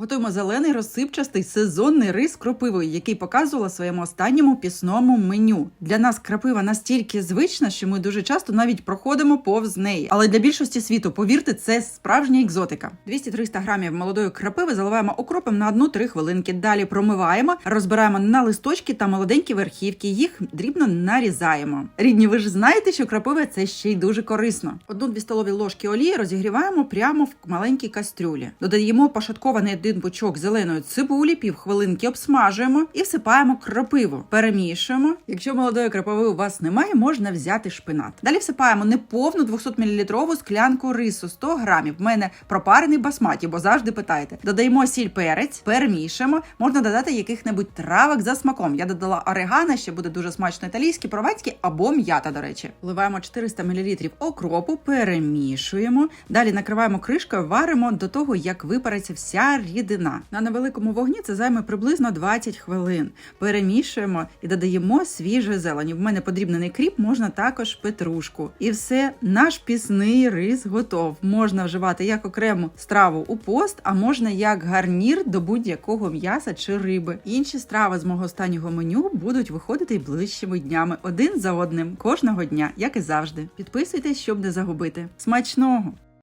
Готуємо зелений розсипчастий сезонний рис кропивою, який показувала в своєму останньому пісному меню. Для нас крапива настільки звична, що ми дуже часто навіть проходимо повз неї. Але для більшості світу, повірте, це справжня екзотика. 200-300 грамів молодої крапиви заливаємо окропом на 1-3 хвилинки. Далі промиваємо, розбираємо на листочки та молоденькі верхівки. Їх дрібно нарізаємо. Рідні, ви ж знаєте, що крапива це ще й дуже корисно. Одну-дві столові ложки олії розігріваємо прямо в маленькій кастрюлі. Додаємо пошаткований один бочок зеленої цибулі, півхвилинки обсмажуємо і всипаємо крапиву. Перемішуємо. Якщо молодої крапови у вас немає, можна взяти шпинат. Далі всипаємо неповну 200 мл склянку рису 100 грамів. В мене пропарений басматі, бо завжди питаєте. Додаємо сіль перець, перемішуємо. Можна додати яких-небудь травок за смаком. Я додала орегано, ще буде дуже смачно італійський, прованський або м'ята, до речі. Вливаємо 400 мл окропу, перемішуємо. Далі накриваємо кришкою, варимо до того, як випариться вся рідина. На невеликому вогні це займе приблизно 20 хвилин. Перемішуємо і додаємо свіжої зелені. В мене подрібнений кріп, можна також петрушку. І все, наш пісний рис готов. Можна вживати як окрему страву у пост, а можна як гарнір до будь-якого м'яса чи риби. Інші страви з мого останнього меню будуть виходити й ближчими днями один за одним кожного дня, як і завжди. Підписуйтесь, щоб не загубити. Смачного!